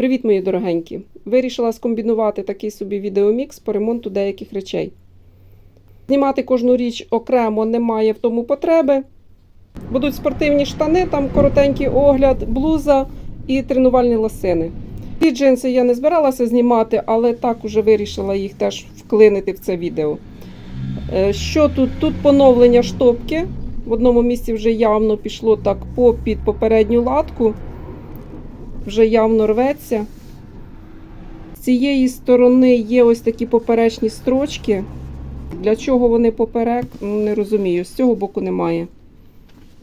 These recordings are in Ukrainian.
Привіт, мої дорогенькі! Вирішила скомбінувати такий собі відеомікс по ремонту деяких речей. Знімати кожну річ окремо немає в тому потреби. Будуть спортивні штани, там коротенький огляд, блуза і тренувальні лосини. Ці джинси я не збиралася знімати, але так уже вирішила їх теж вклинити в це відео. Е, Що тут? Тут поновлення штопки. В одному місці вже явно пішло так по під попередню латку. Вже явно рветься. З цієї сторони є ось такі поперечні строчки. Для чого вони поперек, ну, не розумію. З цього боку немає.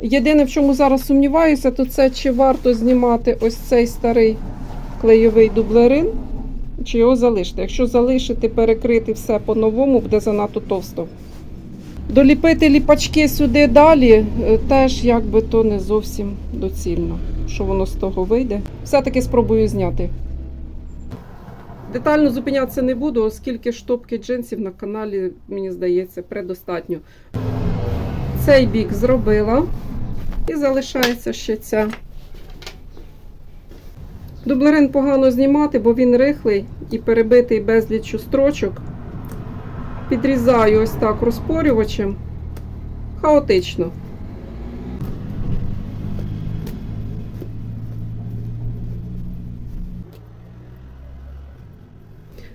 Єдине, в чому зараз сумніваюся, то це чи варто знімати ось цей старий клейовий дублерин, чи його залишити. Якщо залишити, перекрити все по-новому, буде занадто товсто. Доліпити ліпачки сюди далі е, теж якби то не зовсім доцільно. Що воно з того вийде. Все-таки спробую зняти. Детально зупинятися не буду, оскільки штопки джинсів на каналі, мені здається, предостатньо. Цей бік зробила. І залишається ще ця. Дублерин погано знімати, бо він рихлий і перебитий безліччю строчок. Підрізаю ось так розпорювачем. Хаотично.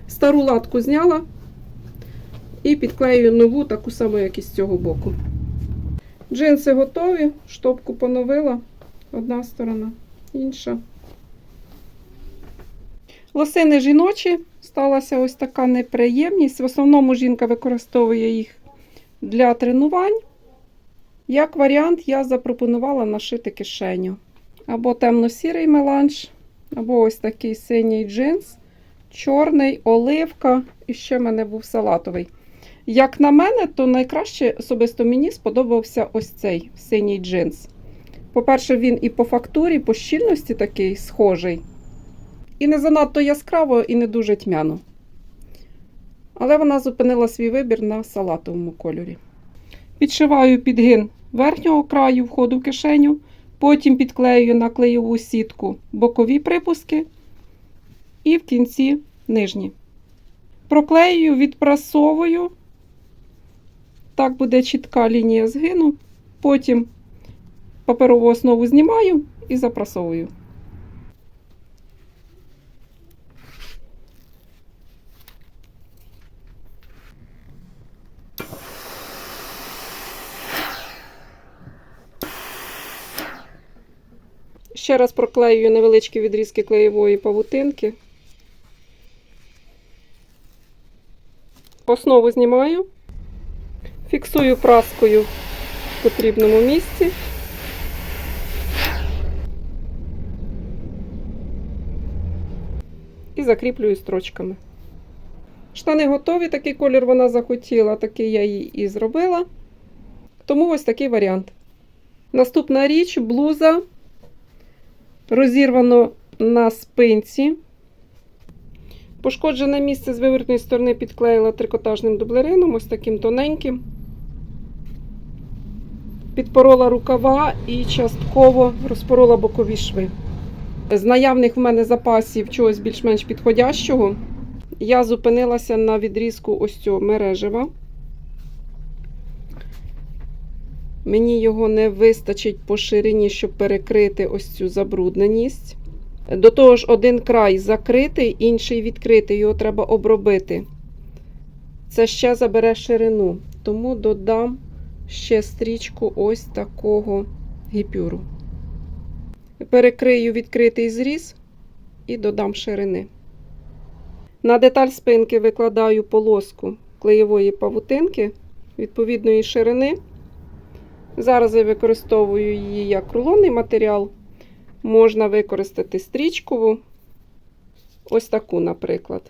Стару латку зняла і підклею нову, таку саму, як і з цього боку. Джинси готові, штопку поновила. Одна сторона, інша. Лосини жіночі. Сталася ось така неприємність. В основному жінка використовує їх для тренувань. Як варіант, я запропонувала нашити кишеню. Або темно-сірий меланж, або ось такий синій джинс, чорний, оливка, і ще в мене був салатовий. Як на мене, то найкраще особисто мені сподобався ось цей синій джинс. По-перше, він і по фактурі, по щільності такий схожий. І не занадто яскраво, і не дуже тьмяно. Але вона зупинила свій вибір на салатовому кольорі. Підшиваю підгин верхнього краю входу в кишеню, потім підклеюю на клеєву сітку бокові припуски і в кінці нижні. Проклеюю, відпрасовую. Так буде чітка лінія згину. Потім паперову основу знімаю і запрасовую. Ще раз проклеюю невеличкі відрізки клеєвої павутинки. Основу знімаю, фіксую праскою в потрібному місці. І закріплюю строчками. Штани готові, такий колір вона захотіла, такий я її і зробила. Тому ось такий варіант. Наступна річ блуза розірвано на спинці. Пошкоджене місце з вивертної сторони підклеїла трикотажним дублерином, ось таким тоненьким. Підпорола рукава і частково розпорола бокові шви. З наявних в мене запасів чогось більш-менш підходящого, я зупинилася на відрізку ось цього мережева. Мені його не вистачить по ширині, щоб перекрити ось цю забрудненість. До того ж, один край закритий, інший відкритий, його треба обробити. Це ще забере ширину, тому додам ще стрічку ось такого гіпюру. Перекрию відкритий зріз і додам ширини. На деталь спинки викладаю полоску клеєвої павутинки відповідної ширини. Зараз я використовую її як рулонний матеріал. Можна використати стрічкову, ось таку, наприклад.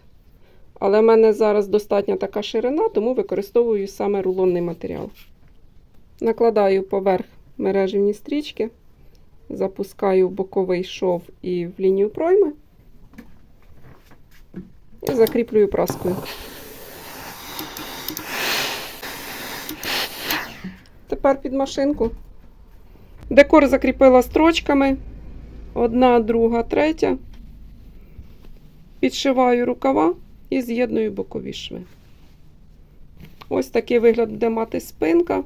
Але в мене зараз достатня така ширина, тому використовую саме рулонний матеріал. Накладаю поверх мережевні стрічки, запускаю в боковий шов і в лінію пройми і закріплюю праскою. Тепер під машинку. Декор закріпила строчками. Одна, друга, третя. Підшиваю рукава і з'єдную бокові шви. Ось такий вигляд буде мати спинка.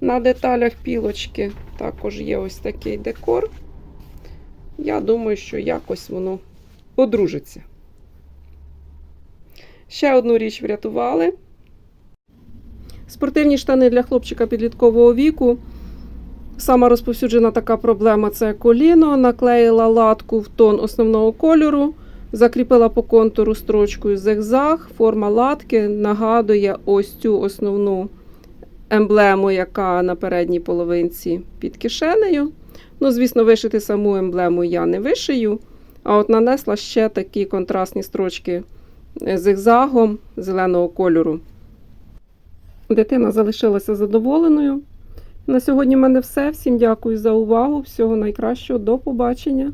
На деталях пілочки також є ось такий декор. Я думаю, що якось воно одружиться. Ще одну річ врятували. Спортивні штани для хлопчика підліткового віку. Сама розповсюджена така проблема це коліно. Наклеїла латку в тон основного кольору, закріпила по контуру строчкою зигзаг. Форма латки нагадує ось цю основну емблему, яка на передній половинці під кишенею. Ну, звісно, вишити саму емблему я не вишию. А от нанесла ще такі контрастні строчки зигзагом зеленого кольору. Дитина залишилася задоволеною. На сьогодні в мене все. Всім дякую за увагу. Всього найкращого. До побачення.